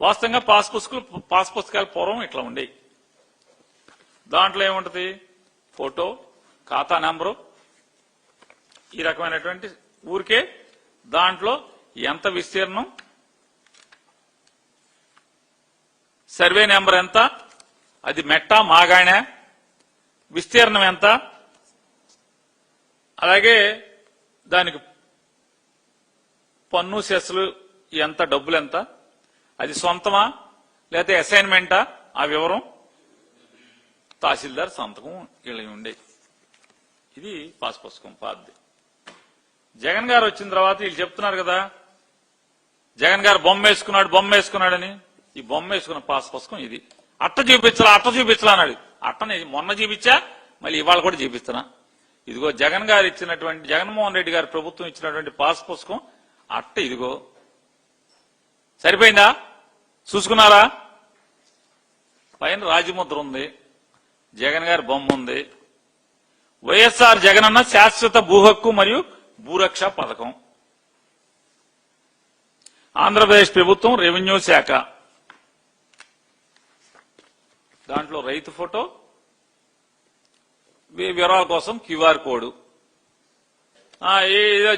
వాస్తవంగా పాస్ పుస్తకాలు పాస్ పుస్తకాలు పూర్వం ఇట్లా ఉండేవి. దాంట్లో ఏముంటది? ఫోటో ఖాతా నెంబరు ఈ రకమైనటువంటి ఊరికే దాంట్లో ఎంత విస్తీర్ణం సర్వే నెంబర్ ఎంత అది మెట్ట మాగాణే విస్తీర్ణం ఎంత అలాగే దానికి పన్ను సెస్లు ఎంత డబ్బులు ఎంత అది సొంతమా? లేకపోతే అసైన్మెంటా ఆ వివరం? తహసీల్దార్ సంతకం ఇలా ఉండే. ఇది పాస్ పుస్తకం పాద్ది. జగన్ గారు వచ్చిన తర్వాత వీళ్ళు చెప్తున్నారు కదా జగన్ గారు బొమ్మ వేసుకున్నాడు బొమ్మ వేసుకున్నాడని. ఈ బొమ్మ వేసుకున్న పాస్ పుస్తకం ఇది. అట్ట చూపించలా అట్ట చూపించలా అన్నాడు. అట్టని మొన్న చూపించా మళ్ళీ ఇవాళ కూడా చూపిస్తున్నా. ఇదిగో జగన్ గారు ఇచ్చినటువంటి జగన్మోహన్ రెడ్డి గారు ప్రభుత్వం ఇచ్చినటువంటి పాస్ పుస్తకం అట్ట ఇదిగో. సరిపోయిందా? చూసుకున్నారా? పైన రాజముద్ర ఉంది జగన్ గారి బొమ్మ ఉంది. వైఎస్ఆర్ జగనన్న శాశ్వత భూ హక్కు మరియు భూరక్ష పథకం. ఆంధ్రప్రదేశ్ ప్రభుత్వం రెవెన్యూ శాఖ. దాంట్లో రైతు ఫోటో వివరాల కోసం క్యూఆర్ కోడ్.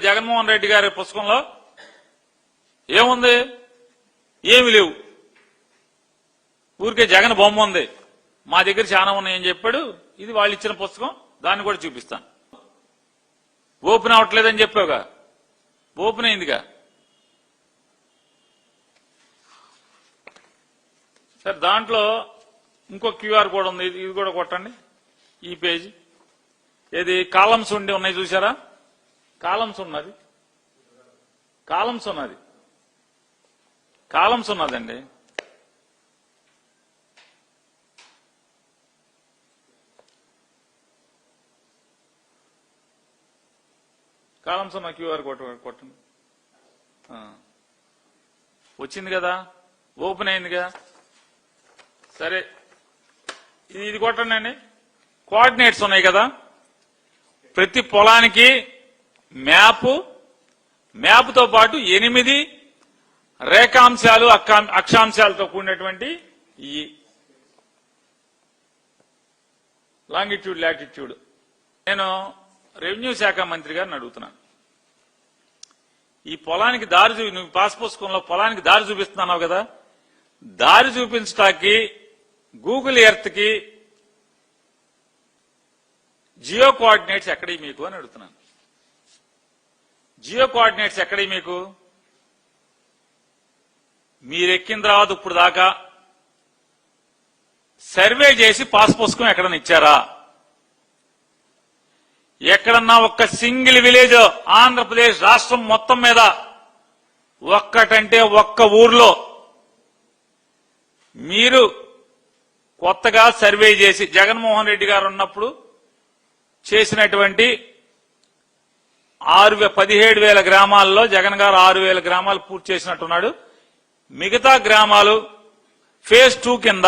జగన్మోహన్ రెడ్డి గారి పుస్తకంలో ఏముంది? ఏమి లేవు. ఊరికే జగన్ బొమ్మ ఉంది. మా దగ్గర చాలా ఉన్నాయని చెప్పాడు. ఇది వాళ్ళు ఇచ్చిన పుస్తకం. దాన్ని కూడా చూపిస్తాను. ఓపెన్ అవ్వట్లేదని చెప్పావుగా. ఓపెన్ అయిందిగా. సరే దాంట్లో ఇంకో క్యూఆర్ కోడ్ ఉంది. ఇది కూడా కొట్టండి. ఈ పేజీ. ఏది? కాలమ్స్ ఉండి ఉన్నాయి చూసారా కాలమ్స్ ఉన్నది. కాలమ్స్ ఉన్నది. కాలమ్స్ ఉన్నదండి. కాలమ్స్ ఉన్న క్యూఆర్ కొట్ట కొట్టండి వచ్చింది కదా? ఓపెన్ అయిందిగా? సరే. ఇది ఇది కొట్టండి అండి. కోఆర్డినేట్స్ ఉన్నాయి కదా? ప్రతి పొలానికి మ్యాప్ మ్యాప్తో పాటు ఎనిమిది రేఖాంశాలు అక్షాంశాలతో కూడినటువంటి ఈ లాంగిట్యూడ్ లాటిట్యూడ్. నేను రెవెన్యూ శాఖ మంత్రి గారిని అడుగుతున్నాను. ఈ పొలానికి దారి చూ నువ్వు పాస్ పుస్తకంలో పొలానికి దారి చూపిస్తున్నావు కదా? దారి చూపించటానికి గూగుల్ ఎర్త్కి జియో కోఆర్డినేట్స్ ఎక్కడి మీకు అని అడుగుతున్నాను. జియో కోఆర్డినేట్స్ ఎక్కడి మీకు? మీరెక్కిన తర్వాత ఇప్పుడు దాకా సర్వే చేసి పాస్ పుస్తకం ఎక్కడన్నా ఇచ్చారా? ఎక్కడన్నా ఒక్క సింగిల్ విలేజ్ ఆంధ్రప్రదేశ్ రాష్ట్రం మొత్తం మీద ఒక్కటంటే ఒక్క ఊర్లో మీరు కొత్తగా సర్వే చేసి జగన్మోహన్ రెడ్డి గారు ఉన్నప్పుడు చేసినటువంటి ఆరు పదిహేడు వేల గ్రామాల్లో జగన్ గారు ఆరు వేల గ్రామాలు పూర్తి చేసినట్టున్నాడు. మిగతా గ్రామాలు ఫేజ్ టూ కింద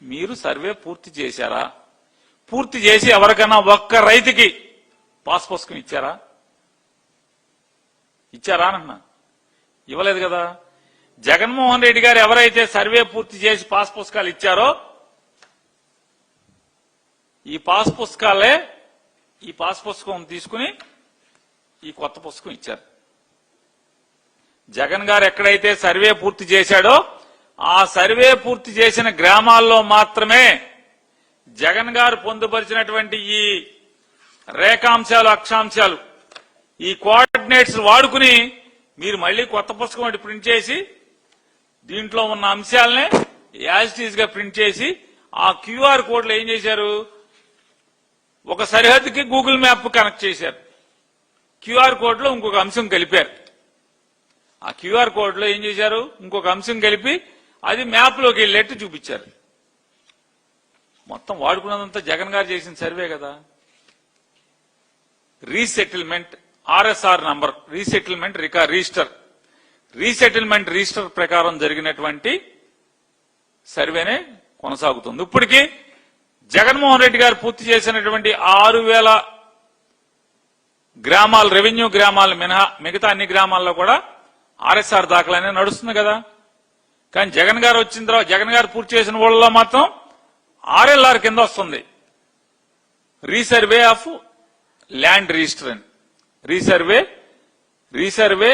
మీరు సర్వే పూర్తి చేశారా? పూర్తి చేసి ఎవరికైనా ఒక్క రైతుకి పాస్ పుస్తకం ఇచ్చారా? ఇచ్చారా అన్న. ఇవ్వలేదు కదా. జగన్మోహన్ రెడ్డి గారు ఎవరైతే సర్వే పూర్తి చేసి పాస్ పుస్తకాలు ఇచ్చారో ఈ పాస్ పుస్తకాలే ఈ పాస్ పుస్తకం తీసుకుని ఈ కొత్త పుస్తకం ఇచ్చారు. జగన్ గారు ఎక్కడైతే సర్వే పూర్తి చేశాడో ఆ సర్వే పూర్తి చేసిన గ్రామాల్లో మాత్రమే జగన్ గారు పొందుపరిచినటువంటి ఈ రేఖాంశాలు అక్షాంశాలు ఈ కోఆర్డినేట్స్ వాడుకుని మీరు మళ్ళీ కొత్త పుస్తకం ఒకటి ప్రింట్ చేసి దీంట్లో ఉన్న అంశాలనే యాజిటీస్గా ప్రింట్ చేసి ఆ క్యూఆర్ కోడ్లు ఏం చేశారు? ఒక సరిహద్దుకి గూగుల్ మ్యాప్ కనెక్ట్ చేశారు. క్యూఆర్ కోడ్లో ఇంకొక అంశం కలిపారు. ఆ క్యూఆర్ కోడ్లో ఏం చేశారు? ఇంకొక అంశం కలిపి అది మ్యాప్లోకి వెళ్ళేట్టు చూపించారు. మొత్తం వాడుకున్నదంతా జగన్ గారు చేసిన సర్వే కదా. రీసెటిల్మెంట్ ఆర్ఎస్ఆర్ నంబర్ రీసెటిల్మెంట్ రికా రిజిస్టర్ రీసెటిల్మెంట్ రిజిస్టర్ ప్రకారం జరిగినటువంటి సర్వేనే కొనసాగుతుంది. ఇప్పటికీ జగన్మోహన్ రెడ్డి గారు పూర్తి చేసినటువంటి ఆరు వేల గ్రామాలు రెవెన్యూ గ్రామాలు మినహా మిగతా అన్ని గ్రామాల్లో కూడా ఆర్ఎస్ఆర్ దాఖలనే నడుస్తుంది కదా. కానీ జగన్ గారు వచ్చిన తర్వాత జగన్ గారు పూర్తి చేసిన వాళ్ళలో మాత్రం ఆర్ఎల్ఆర్ కింద వస్తుంది. రీసర్వే ఆఫ్ ల్యాండ్ రిజిస్టర్ అని రీసర్వే రీసర్వే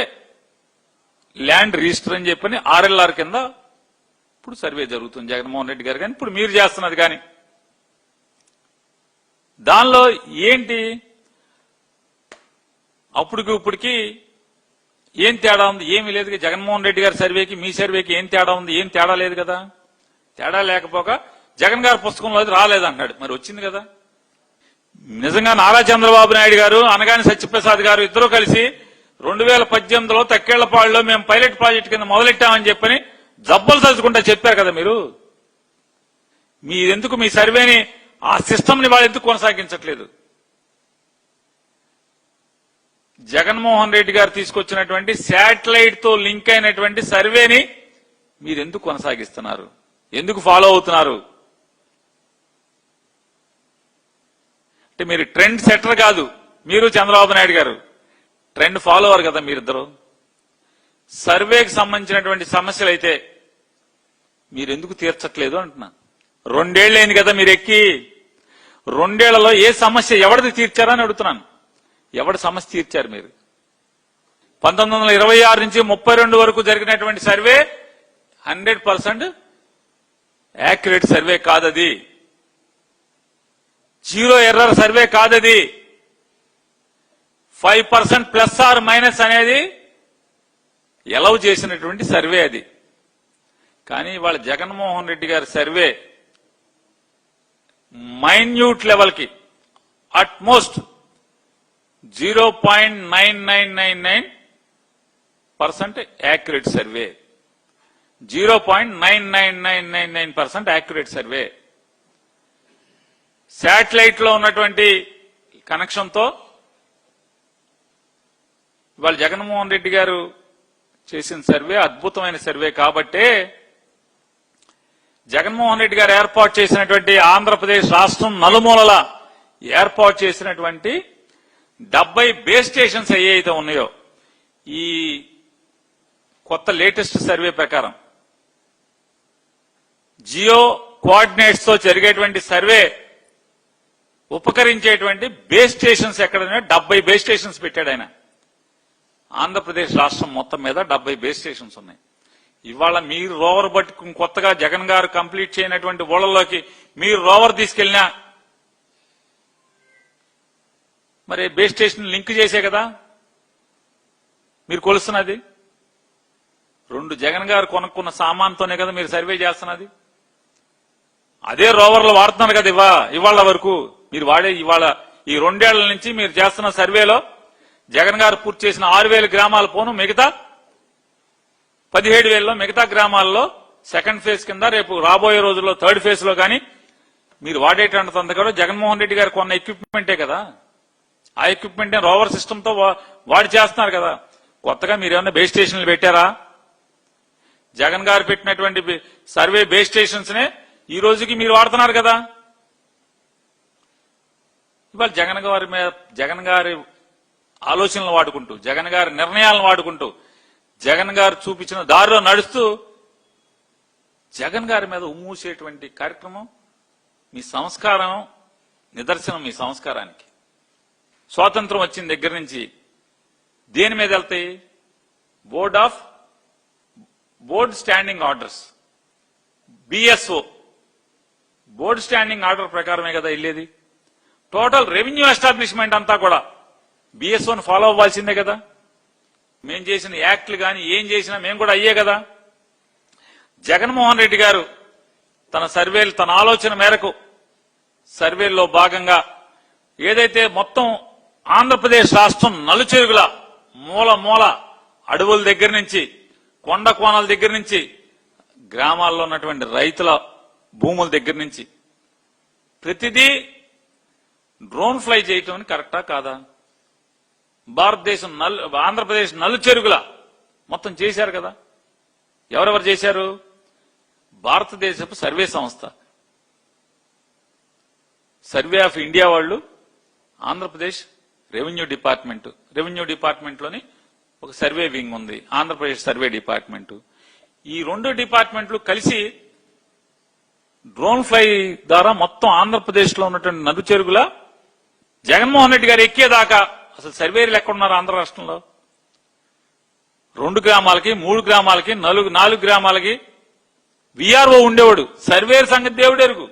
ల్యాండ్ రిజిస్టర్ అని చెప్పని ఆర్ఎల్ఆర్ కింద ఇప్పుడు సర్వే జరుగుతుంది. జగన్మోహన్ రెడ్డి గారు కానీ ఇప్పుడు మీరు చేస్తున్నది కానీ. దానిలో ఏంటి? అప్పటికి ఇప్పటికి ఏం తేడా ఉంది? ఏమీ లేదు. జగన్మోహన్ రెడ్డి గారి సర్వేకి మీ సర్వేకి ఏం తేడా ఉంది? ఏం తేడా లేదు కదా? తేడా లేకపోక జగన్ గారి పుస్తకంలో అది రాలేదన్నాడు. మరి వచ్చింది కదా. నిజంగా నారా చంద్రబాబు నాయుడు గారు అనగాని సత్యప్రసాద్ గారు ఇద్దరు కలిసి రెండు వేల పద్దెనిమిదిలో తక్కేళ్ళపాడులో మేము పైలట్ ప్రాజెక్ట్ కింద మొదలెట్టామని చెప్పని జబ్బలు చదువుకుంటా చెప్పారు కదా మీరు. మీరెందుకు మీ సర్వేని ఆ సిస్టమ్ని వాళ్ళు ఎందుకు కొనసాగించట్లేదు? జగన్మోహన్ రెడ్డి గారు తీసుకొచ్చినటువంటి శాటిలైట్తో లింక్ అయినటువంటి సర్వేని మీరెందుకు కొనసాగిస్తున్నారు? ఎందుకు ఫాలో అవుతున్నారు? అంటే మీరు ట్రెండ్ సెటర్ కాదు. మీరు చంద్రబాబు నాయుడు గారు. ట్రెండ్ ఫాలోవర్ కదా మీరిద్దరు. సర్వేకి సంబంధించినటువంటి సమస్యలు అయితే మీరు ఎందుకు తీర్చట్లేదు అంటున్నా. అయింది కదా మీరు ఎక్కి రెండేళ్ళలో ఏ సమస్య ఎవరిది తీర్చారని అడుగుతున్నాను. ఎవరి సమస్య తీర్చారు మీరు? పంతొమ్మిది వందల ఇరవై ఆరు నుంచి ముప్పై రెండు వరకు జరిగినటువంటి survey hundred percent accurate survey కాదది. జీరో ఎర్రర్ సర్వే కాదది. Five percent plus or minus అనేది ఎలవ్ చేసినటువంటి సర్వే అది. కానీ వాళ్ళ జగన్మోహన్ రెడ్డి గారి సర్వే మైన్యూట్ లెవెల్కి atmost zero point nine nine nine nine percent accurate survey. Zero point nine nine nine nine nine percent accurate survey. శాటిలైట్లో ఉన్నటువంటి కనెక్షన్తో వాళ్ళు ఇవాళ జగన్మోహన్ రెడ్డి గారు చేసిన సర్వే అద్భుతమైన సర్వే కాబట్టే జగన్మోహన్ రెడ్డి గారు ఏర్పాటు చేసినటువంటి ఆంధ్రప్రదేశ్ రాష్ట్రం నలుమూలల ఏర్పాటు చేసినటువంటి డెబ్బై బేస్ స్టేషన్స్ ఏ అయితే ఉన్నాయో ఈ కొత్త లేటెస్ట్ సర్వే ప్రకారం జియో కోఆర్డినేట్స్తో జరిగేటువంటి సర్వే ఉపకరించేటువంటి బేస్ స్టేషన్స్ ఎక్కడైనా డెబ్బై బేస్ స్టేషన్స్ పెట్టాడు ఆయన. ఆంధ్రప్రదేశ్ రాష్ట్రం మొత్తం మీద డెబ్బై బేస్ స్టేషన్స్ ఉన్నాయి. ఇవాళ మీరు రోవర్ పట్టుకుని కొత్తగా జగన్ గారు కంప్లీట్ చేయనటువంటి ఊళ్ళలోకి మీరు రోవర్ తీసుకెళ్ళినా మరి బేస్ స్టేషన్ లింక్ చేసే కదా? మీరు కొలుస్తున్నది? రెండు జగన్ గారు కొనుక్కున్న సామాన్తోనే కదా మీరు సర్వే చేస్తున్నది? అదే రోవర్లు వాడుతున్నారు కదా ఇవా ఇవాళ వరకు. మీరు వాడే ఇవాళ ఈ రెండేళ్ళ నుంచి మీరు చేస్తున్న సర్వేలో జగన్ గారు పూర్తి చేసిన ఆరు గ్రామాల పోను మిగతా పదిహేడు వేలలో మిగతా గ్రామాల్లో సెకండ్ ఫేజ్ కింద రేపు రాబోయే రోజుల్లో థర్డ్ ఫేజ్లో కానీ మీరు వాడేటంత కూడా జగన్మోహన్ రెడ్డి గారు కొన్న ఎక్విప్మెంటే కదా. ఆ ఎక్విప్మెంట్ రోవర్ సిస్టమ్తో వా- వాడి చేస్తున్నారు కదా. కొత్తగా మీరు ఏమన్నా బేస్ స్టేషన్లు పెట్టారా? జగన్ గారు పెట్టినటువంటి సర్వే బేస్ స్టేషన్స్ నే ఈ రోజుకి మీరు వాడుతున్నారు కదా. ఇవాళ జగన్ గారి మీద జగన్ గారి ఆలోచనలు వాడుకుంటూ జగన్ గారి నిర్ణయాలను వాడుకుంటూ జగన్ గారు చూపించిన దారిలో నడుస్తూ జగన్ గారి మీద ఉమ్మూసేటువంటి కార్యక్రమం మీ సంస్కారం నిదర్శనం మీ సంస్కారానికి. స్వాతంత్రం వచ్చిన దగ్గర నుంచి దేని మీద వెళ్తాయి? Board of board standing orders. BSO board standing order ప్రకారమే కదా వెళ్ళేది? టోటల్ రెవెన్యూ ఎస్టాబ్లిష్మెంట్ అంతా కూడా బిఎస్ఓని ఫాలో అవ్వాల్సిందే కదా. మేం చేసిన యాక్ట్లు కానీ ఏం చేసినా మేము కూడా అయ్యే కదా. జగన్మోహన్ రెడ్డి గారు తన సర్వేలు తన ఆలోచన మేరకు సర్వేల్లో భాగంగా ఏదైతే మొత్తం ఆంధ్రప్రదేశ్ రాష్ట్రం నలుచెరుగుల మూల మూల అడవుల దగ్గర నుంచి కొండ కోణాల దగ్గర నుంచి గ్రామాల్లో ఉన్నటువంటి రైతుల భూముల దగ్గర నుంచి ప్రతిదీ డ్రోన్ ఫ్లై చేయటం అని కరెక్టా కాదా? భారతదేశం నల్ ఆంధ్రప్రదేశ్ నలు చెరుగుల మొత్తం చేశారు కదా. ఎవరెవరు చేశారు? భారతదేశపు సర్వే సంస్థ. సర్వే ఆఫ్ ఇండియా వాళ్ళు ఆంధ్రప్రదేశ్ రెవెన్యూ డిపార్ట్మెంట్. రెవెన్యూ డిపార్ట్మెంట్లోని ఒక సర్వే వింగ్ ఉంది ఆంధ్రప్రదేశ్ సర్వే డిపార్ట్మెంట్. ఈ రెండు డిపార్ట్మెంట్లు కలిసి డ్రోన్ ఫ్లై ద్వారా మొత్తం ఆంధ్రప్రదేశ్లో ఉన్నటువంటి నదు చెరుగుల జగన్మోహన్ రెడ్డి గారు ఎక్కేదాకా అసలు సర్వేలు ఎక్కడున్నారు ఆంధ్ర రాష్ట్రంలో? రెండు గ్రామాలకి మూడు గ్రామాలకి నలుగు నాలుగు గ్రామాలకి విఆర్ఓ ఉండేవాడు. సర్వేర్ సంగతి దేవుడెరుగు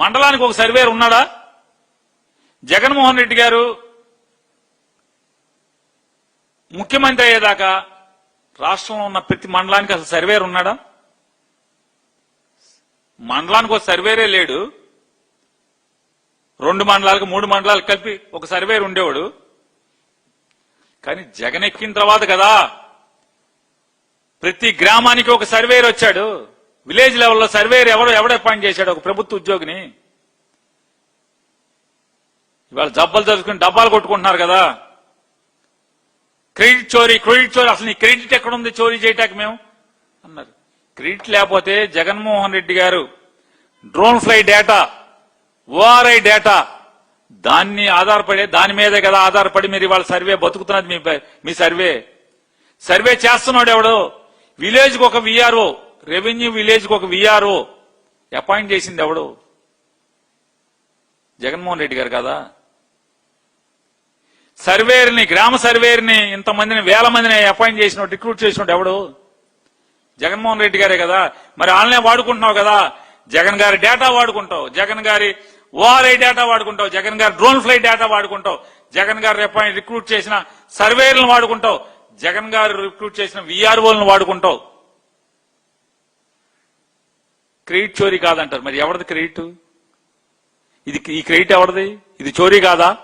మండలానికి ఒక సర్వేర్ ఉన్నాడా? జగన్మోహన్ రెడ్డి గారు ముఖ్యమంత్రి అయ్యేదాకా రాష్ట్రంలో ఉన్న ప్రతి మండలానికి అసలు సర్వేర్ ఉన్నాడా? మండలానికి ఒక సర్వేరే లేడు. రెండు మండలాలకు మూడు మండలాలకు కలిపి ఒక సర్వేర్ ఉండేవాడు కానీ జగన్ ఎక్కిన తర్వాత కదా ప్రతి గ్రామానికి ఒక సర్వేర్ వచ్చాడు. విలేజ్ లెవెల్లో సర్వేర్ ఎవడో ఎవడ అపాయింట్ చేశాడు ఒక ప్రభుత్వ ఉద్యోగిని. ఇవాళ జబ్బలు తెలుసుకుని డబ్బాలు కొట్టుకుంటున్నారు కదా. క్రెడిట్ చోరీ క్రెడిట్ చోరీ అసలు నీ క్రెడిట్ ఎక్కడుంది చోరీ చేయటానికి మేము? అన్నారు. క్రెడిట్ లేకపోతే జగన్మోహన్ రెడ్డి గారు drone fly data ORI data దాన్ని ఆధారపడే దాని మీదే కదా ఆధారపడి మీరు ఇవాళ సర్వే బతుకుతున్నది మీ మీ సర్వే. సర్వే చేస్తున్నాడు ఎవడు? విలేజ్కి ఒక విఆర్ఓ రెవెన్యూ విలేజ్కి ఒక విఆర్ఓ అపాయింట్ చేసింది ఎవడు? జగన్మోహన్ రెడ్డి గారు కదా? సర్వేర్ని గ్రామ సర్వేర్ని ఇంతమందిని వేల మందిని అపాయింట్ చేసినాడు రిక్రూట్ చేసినోడు ఎవడు? జగన్మోహన్ రెడ్డి గారే కదా. మరి వాళ్ళనే వాడుకుంటున్నావు కదా? జగన్ గారి డేటా వాడుకుంటావు. జగన్ గారి ఓఆర్ఐ డేటా వాడుకుంటావు జగన్ గారు డ్రోన్ ఫ్లై డేటా వాడుకుంటావు జగన్ గారు అపాయింట్ రిక్రూట్ చేసిన సర్వేలను వాడుకుంటావు జగన్ గారు రిక్రూట్ చేసిన విఆర్ఓలను వాడుకుంటావు. క్రెడిట్ చోరీ కాదంటారు. మరి ఎవరిది క్రెడిట్? ఇది ఈ క్రెడిట్ ఎవరిది? ఇది చోరీ కాదా?